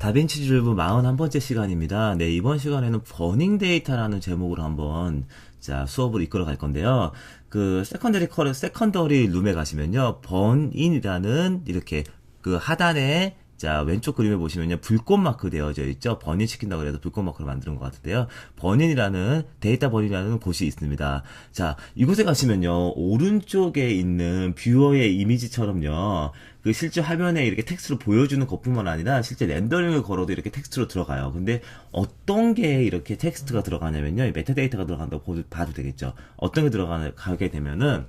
다빈치 줄브 41번째 시간입니다. 네, 이번 시간에는 버닝 데이터라는 제목으로 한번 자, 수업을 이끌어 갈 건데요. 그 세컨더리 커 세컨더리 룸에 가시면요. 번인이라는 이렇게 그 하단에 자, 왼쪽 그림에 보시면요. 불꽃 마크 되어져 있죠. 버닌 시킨다고 해서 불꽃 마크를 만드는 것 같은데요. 버닌이라는, 데이터 버닌이라는 곳이 있습니다. 자, 이곳에 가시면요. 오른쪽에 있는 뷰어의 이미지처럼요. 그 실제 화면에 이렇게 텍스트로 보여주는 것뿐만 아니라 실제 렌더링을 걸어도 이렇게 텍스트로 들어가요. 근데 어떤 게 이렇게 텍스트가 들어가냐면요. 메타데이터가 들어간다고 봐도 되겠죠. 어떤 게 들어가게 되면은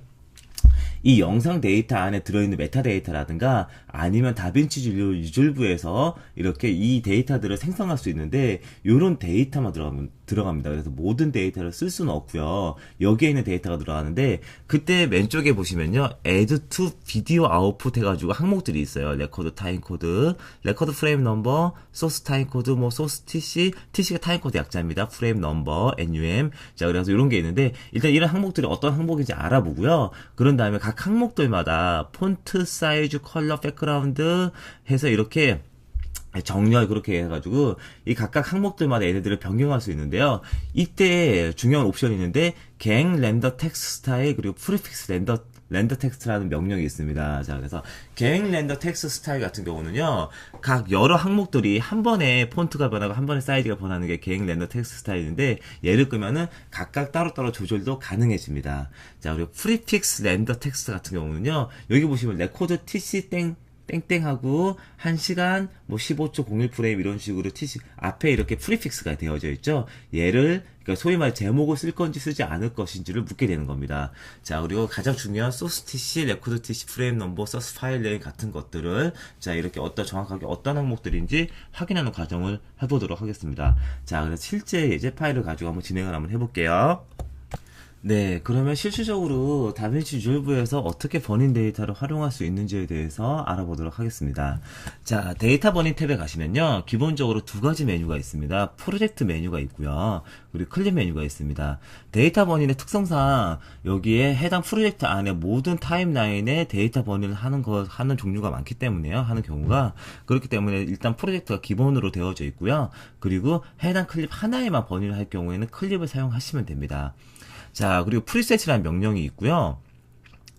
이 영상 데이터 안에 들어있는 메타데이터라든가 아니면 다빈치 유졸브에서 이렇게 이 데이터들을 생성할 수 있는데 이런 데이터만 들어가면 들어갑니다. 그래서 모든 데이터를 쓸 수는 없고요. 여기에 있는 데이터가 들어가는데 그때 왼쪽에 보시면요. add to video output 해가지고 항목들이 있어요. 레코드 타임 코드, 레코드 프레임 넘버, 소스 타임 코드, 뭐 소스 tc, tc가 타임 코드 약자입니다. 프레임 넘버, num. 자 그래서 이런 게 있는데 일단 이런 항목들이 어떤 항목인지 알아보고요. 그런 다음에 각 항목들마다 폰트 사이즈, 컬러, 백그라운드 해서 이렇게 정렬 그렇게 해가지고 이 각각 항목들마다 얘네들을 변경할 수 있는데요. 이때 중요한 옵션이 있는데 갱 렌더 텍스트 스타일 그리고 프리픽스 렌더 렌더 텍스트라는 명령이 있습니다. 자, 그래서 갱 렌더 텍스트 스타일 같은 경우는요, 각 여러 항목들이 한 번에 폰트가 변하고 한 번에 사이즈가 변하는 게갱 렌더 텍스트 스타일인데, 예를 끄면은 각각 따로따로 조절도 가능해집니다. 자, 그리고 프리픽스 렌더 텍스트 같은 경우는요, 여기 보시면 레코드 tc 땡 땡땡하고 1시간 뭐 15초 01프레임 이런 식으로 TC 앞에 이렇게 프리픽스가 되어져 있죠. 얘를 그러니까 소위 말 제목을 쓸 건지 쓰지 않을 것인지를 묻게 되는 겁니다. 자, 그리고 가장 중요한 소스 TC, 레코드 TC, 프레임 넘버, 서스 파일 네임 같은 것들을 자, 이렇게 어떤 정확하게 어떤 항목들인지 확인하는 과정을 해 보도록 하겠습니다. 자, 그래서 실제 예제 파일을 가지고 한번 진행을 한번 해 볼게요. 네, 그러면 실질적으로 다빈치 리졸브에서 어떻게 버닝 데이터를 활용할 수 있는지에 대해서 알아보도록 하겠습니다. 자, 데이터 버닝 탭에 가시면요. 기본적으로 두 가지 메뉴가 있습니다. 프로젝트 메뉴가 있고요. 그리고 클립 메뉴가 있습니다. 데이터 버닝의 특성상 여기에 해당 프로젝트 안에 모든 타임라인에 데이터 버닝을 하는 거 하는 종류가 많기 때문에요. 하는 경우가 그렇기 때문에 일단 프로젝트가 기본으로 되어져 있고요. 그리고 해당 클립 하나에만 버닝을 할 경우에는 클립을 사용하시면 됩니다. 자, 그리고 프리셋이라는 명령이 있고요.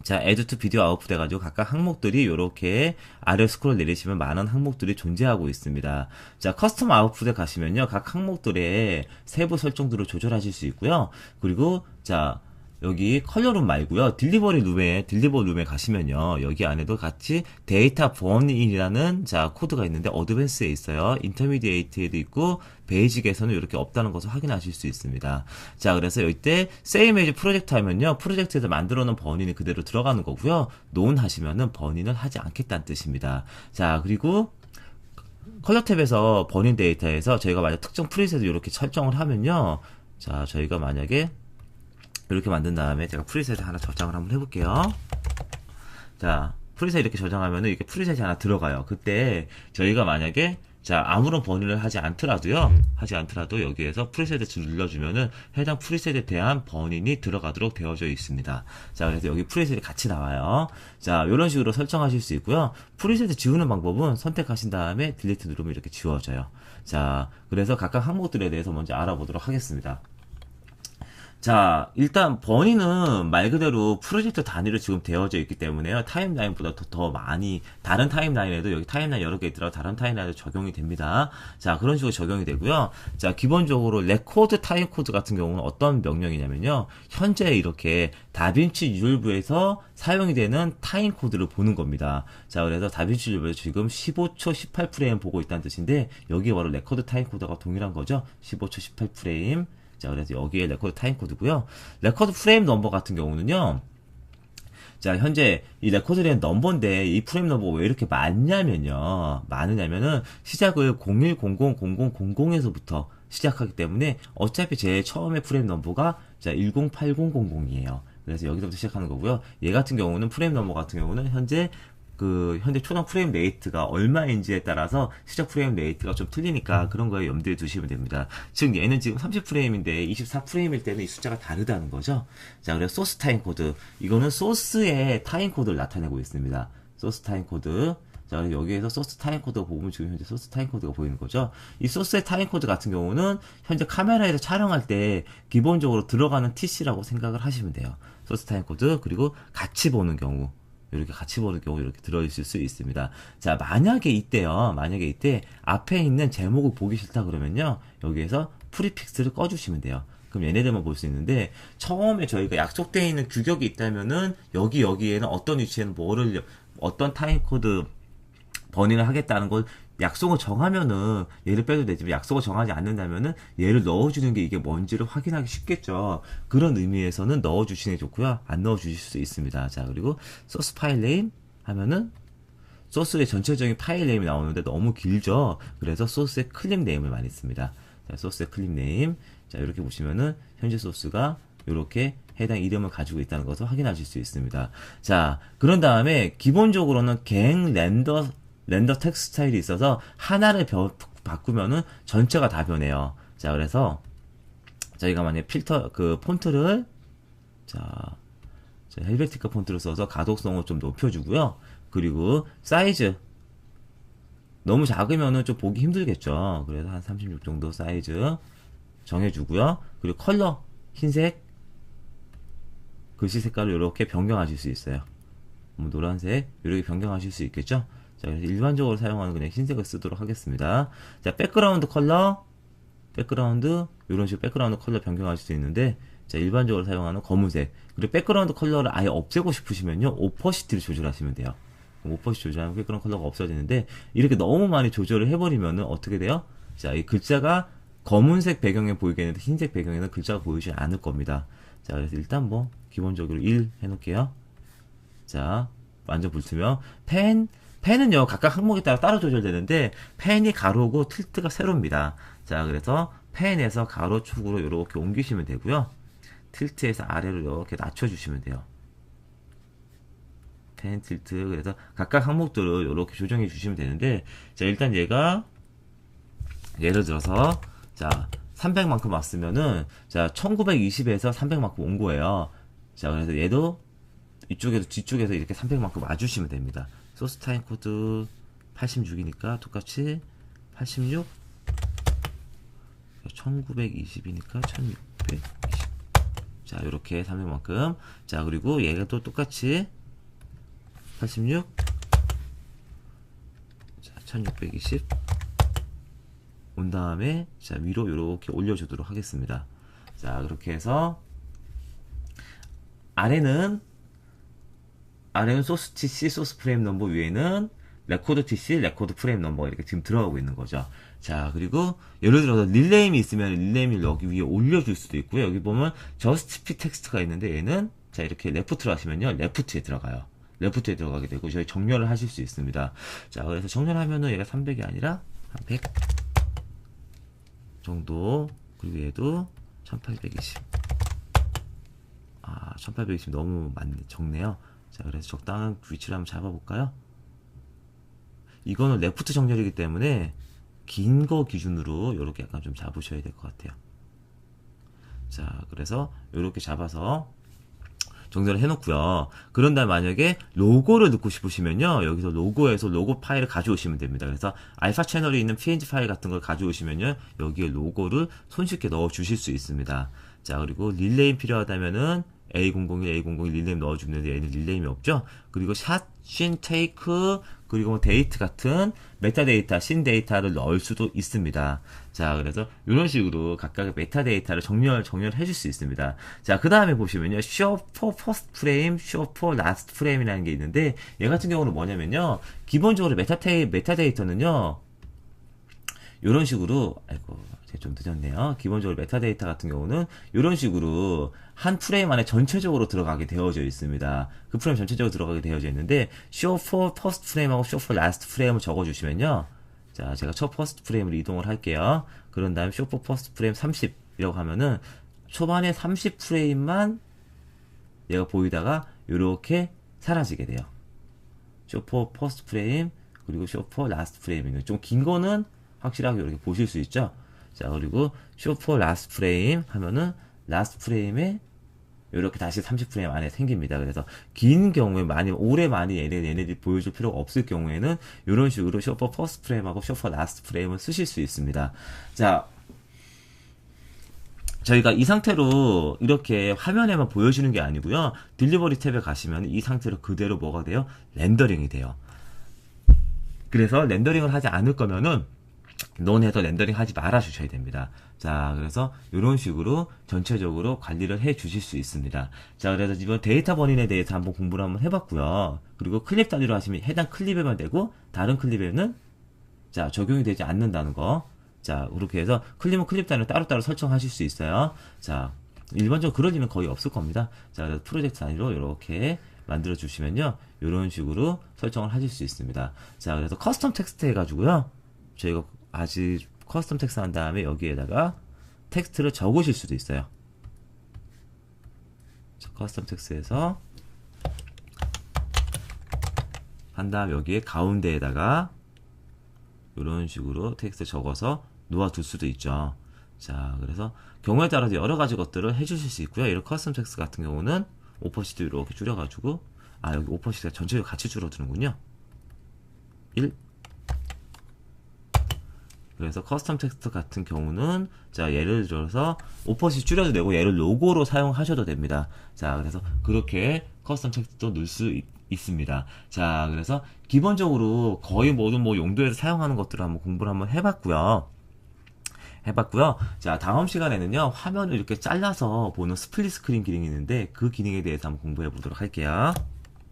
자, add to video output 해가지고 각각 항목들이 이렇게 아래 스크롤 내리시면 많은 항목들이 존재하고 있습니다. 자, 커스텀 아웃풋에 가시면요. 각 항목들의 세부 설정들을 조절하실 수 있고요. 그리고 자, 여기 컬러룸 말고요. 딜리버리 룸에 딜리버 룸에 가시면요. 여기 안에도 같이 데이터 번인이라는 자 코드가 있는데 어드밴스에 있어요. 인터미디에이트에도 있고 베이직에서는 이렇게 없다는 것을 확인하실 수 있습니다. 자 그래서 이때 세임 에이지 프로젝트 하면요. 프로젝트에서 만들어 놓은 번인이 그대로 들어가는 거고요. 논 하시면은 번인을 하지 않겠다는 뜻입니다. 자 그리고 컬러 탭에서 버닝 데이터에서 저희가 만약 특정 프리셋을 이렇게 설정을 하면요. 자, 저희가 만약에 이렇게 만든 다음에 제가 프리셋 하나 저장을 한번 해볼게요. 자, 프리셋 이렇게 저장하면 이렇게 프리셋이 하나 들어가요. 그때 저희가 만약에 자 아무런 번외를 하지 않더라도요. 하지 않더라도 여기에서 프리셋을 눌러주면은 해당 프리셋에 대한 번인이 들어가도록 되어져 있습니다. 자 그래서 여기 프리셋이 같이 나와요. 자 이런 식으로 설정하실 수 있고요. 프리셋을 지우는 방법은 선택하신 다음에 딜리트 누르면 이렇게 지워져요. 자 그래서 각각 항목들에 대해서 먼저 알아보도록 하겠습니다 자, 일단 버니는 말 그대로 프로젝트 단위로 지금 되어져 있기 때문에요. 타임라인보다 더, 더 많이 다른 타임라인에도 여기 타임라인 여러 개 있더라도 다른 타임라인에도 적용이 됩니다. 자, 그런 식으로 적용이 되고요. 자, 기본적으로 레코드 타임 코드 같은 경우는 어떤 명령이냐면요. 현재 이렇게 다빈치 유졸브에서 사용이 되는 타임 코드를 보는 겁니다. 자, 그래서 다빈치 유졸브에서 지금 15초 18프레임 보고 있다는 뜻인데 여기에 바로 레코드 타임 코드가 동일한 거죠. 15초 18프레임 자, 그래서 여기에 레코드 타임 코드고요. 레코드 프레임 넘버 같은 경우는요. 자, 현재 이 레코드된 넘버인데 이 프레임 넘버가 왜 이렇게 많냐면요. 많으냐면은 시작을 01000000에서부터 시작하기 때문에 어차피 제 처음에 프레임 넘버가 자, 108000이에요. 그래서 여기서부터 시작하는 거고요. 얘 같은 경우는 프레임 넘버 같은 경우는 현재 그 현재 초당 프레임 레이트가 얼마인지에 따라서 시작 프레임 레이트가 좀 틀리니까 그런 거에 염두에 두시면 됩니다. 즉 얘는 지금 30프레임인데 24프레임일 때는 이 숫자가 다르다는 거죠. 자, 그래서 소스 타임 코드 이거는 소스의 타임 코드를 나타내고 있습니다. 소스 타임 코드 자, 여기에서 소스 타임 코드가 보면 지금 현재 소스 타임 코드가 보이는 거죠. 이 소스의 타임 코드 같은 경우는 현재 카메라에서 촬영할 때 기본적으로 들어가는 TC라고 생각을 하시면 돼요. 소스 타임 코드 그리고 같이 보는 경우 이렇게 같이 보는 경우 이렇게 들어있을 수 있습니다. 자, 만약에 이때요. 만약에 이때 앞에 있는 제목을 보기 싫다 그러면요. 여기에서 프리픽스를 꺼주시면 돼요. 그럼 얘네들만 볼 수 있는데 처음에 저희가 약속되어 있는 규격이 있다면은 여기 여기에는 어떤 위치에는 뭐를 어떤 타임 코드 번인을 하겠다는 걸 약속을 정하면은 얘를 빼도 되지만 약속을 정하지 않는다면은 얘를 넣어주는 게 이게 뭔지를 확인하기 쉽겠죠. 그런 의미에서는 넣어주시는 게 좋고요. 안 넣어주실 수 있습니다. 자 그리고 소스 파일 네임 하면은 소스의 전체적인 파일 네임이 나오는데 너무 길죠. 그래서 소스의 클립 네임을 많이 씁니다. 자, 소스의 클립 네임. 자, 이렇게 보시면은 현재 소스가 이렇게 해당 이름을 가지고 있다는 것을 확인하실 수 있습니다. 자, 그런 다음에 기본적으로는 갱 렌더 렌더 텍스트 스타일이 있어서 하나를 벼, 바꾸면은 전체가 다 변해요. 자, 그래서 저희가 만약 필터 그 폰트를 자, 자 헬베티카 폰트를 써서 가독성을 좀 높여주고요. 그리고 사이즈 너무 작으면은 좀 보기 힘들겠죠. 그래서 한 36 정도 사이즈 정해주고요. 그리고 컬러 흰색 글씨 색깔을 이렇게 변경하실 수 있어요. 뭐 노란색 이렇게 변경하실 수 있겠죠. 자, 일반적으로 사용하는 그냥 흰색을 쓰도록 하겠습니다. 자, 백그라운드 컬러, 백그라운드, 이런 식으로 백그라운드 컬러 변경하실 수 있는데, 자, 일반적으로 사용하는 검은색. 그리고 백그라운드 컬러를 아예 없애고 싶으시면요, 오퍼시티를 조절하시면 돼요. 오퍼시티 조절하면 백그라운드 컬러가 없어지는데, 이렇게 너무 많이 조절을 해버리면은 어떻게 돼요? 자, 이 글자가 검은색 배경에 보이겠는데, 흰색 배경에는 글자가 보이지 않을 겁니다. 자, 그래서 일단 뭐, 기본적으로 1 해놓을게요. 자, 완전 불투명. 펜, 펜은요 각각 항목에 따라 따로 조절되는데 펜이 가로고 틸트가 세로입니다. 자 그래서 펜에서 가로 축으로 이렇게 옮기시면 되고요. 틸트에서 아래로 이렇게 낮춰주시면 돼요. 펜 틸트 그래서 각각 항목들을 이렇게 조정해 주시면 되는데 자 일단 얘가 예를 들어서 자 300만큼 왔으면은 자 1920에서 300만큼 온 거예요. 자 그래서 얘도 이쪽에서 뒤쪽에서 이렇게 300만큼 와주시면 됩니다. 소스 타임 코드 86이니까 똑같이 86 1920이니까 1620 자, 이렇게 300만큼. 자, 그리고 얘가 또 똑같이 86 자, 1620 온 다음에 자, 위로 이렇게 올려주도록 하겠습니다. 자, 그렇게 해서 아래는 아래는 소스 TC, 소스 프레임 넘버 위에는 레코드 TC, 레코드 프레임 넘버가 이렇게 지금 들어가고 있는 거죠. 자, 그리고 예를 들어서 릴레임이 있으면 릴레임을 여기 위에 올려줄 수도 있고요. 여기 보면 저스티피 텍스트가 있는데 얘는 자, 이렇게 레프트로 하시면요. 레프트에 들어가요. 레프트에 들어가게 되고 저희 정렬을 하실 수 있습니다. 자, 그래서 정렬하면은 얘가 300이 아니라 한 100 정도 그리고 얘도 1820 아, 1820 너무 많네, 적네요. 자, 그래서 적당한 위치를 한번 잡아볼까요? 이거는 레프트 정렬이기 때문에 긴 거 기준으로 이렇게 약간 좀 잡으셔야 될 것 같아요. 자, 그래서 이렇게 잡아서 정렬을 해놓고요. 그런 다음 만약에 로고를 넣고 싶으시면요. 여기서 로고에서 로고 파일을 가져오시면 됩니다. 그래서 알파 채널에 있는 png 파일 같은 걸 가져오시면요. 여기에 로고를 손쉽게 넣어 주실 수 있습니다. 자, 그리고 릴레이 필요하다면은 A001, A001 릴레임 넣어주는데 얘는 릴레임이 없죠. 그리고 샷, 신, 테이크, 그리고 뭐 데이트 같은 메타데이터, 신 데이터를 넣을 수도 있습니다. 자, 그래서 이런 식으로 각각의 메타데이터를 정렬, 정렬해 줄 수 있습니다. 자, 그 다음에 보시면요. show for first frame, show for last frame이라는 게 있는데, 얘 같은 경우는 뭐냐면요. 기본적으로 메타테이, 메타데이터는요. 이런 식으로, 아이고, 좀 늦었네요. 기본적으로 메타데이터 같은 경우는 이런 식으로 한 프레임 안에 전체적으로 들어가게 되어져 있습니다. 그 프레임 전체적으로 들어가게 되어져 있는데 show for first frame하고 show for last frame을 적어주시면요. 자, 제가 첫 퍼스트 프레임을 이동을 할게요. 그런 다음에 쇼 for first frame 30이라고 하면은 초반에 30 프레임만 얘가 보이다가 이렇게 사라지게 돼요. 쇼 for first frame 그리고 쇼 for last frame이는 좀 긴 거는 확실하게 이렇게 보실 수 있죠. 자, 그리고 for last frame 하면은 last frame에 이렇게 다시 30프레임 안에 생깁니다. 그래서 긴 경우에 많이 오래 많이 얘네 얘네들이 보여줄 필요가 없을 경우에는 이런 식으로 쇼퍼 퍼스트 프레임하고 쇼퍼 라스트 프레임을 쓰실 수 있습니다. 자, 저희가 이 상태로 이렇게 화면에만 보여주는 게 아니고요. 딜리버리 탭에 가시면 이 상태로 그대로 뭐가 돼요? 렌더링이 돼요. 그래서 렌더링을 하지 않을 거면은 논해서 렌더링 하지 말아 주셔야 됩니다. 자, 그래서 이런 식으로 전체적으로 관리를 해 주실 수 있습니다. 자, 그래서 이번 데이터 버린에 대해서 한번 공부를 한번 해봤고요. 그리고 클립 단위로 하시면 해당 클립에만 되고 다른 클립에는 자 적용이 되지 않는다는 거. 자, 그렇게 해서 클립은 클립 단위로 따로따로 설정하실 수 있어요. 자, 일반적으로 그럴 일은 거의 없을 겁니다. 자, 프로젝트 단위로 이렇게 만들어 주시면요. 이런 식으로 설정을 하실 수 있습니다. 자, 그래서 커스텀 텍스트 해가지고요. 저희가 아직 커스텀 텍스트 한 다음에 여기에다가 텍스트를 적으실 수도 있어요. 자, 커스텀 텍스트에서 한 다음 여기에 가운데에다가 이런 식으로 텍스트 적어서 놓아둘 수도 있죠. 자, 그래서 경우에 따라서 여러 가지 것들을 해주실 수 있고요. 이런 커스텀 텍스트 같은 경우는 오퍼시티 이렇게 줄여가지고 아 여기 오퍼시티가 전체적으로 같이 줄어드는군요. 1 그래서 커스텀 텍스트 같은 경우는 자 예를 들어서 오퍼시 줄여도 되고 얘를 로고로 사용하셔도 됩니다. 자 그래서 그렇게 커스텀 텍스트도 넣을 수 있, 있습니다. 자 그래서 기본적으로 거의 모든 뭐 용도에서 사용하는 것들을 한번 공부를 한번 해봤고요. 해봤고요. 자 다음 시간에는요 화면을 이렇게 잘라서 보는 스플릿 스크린 기능이 있는데 그 기능에 대해서 한번 공부해 보도록 할게요.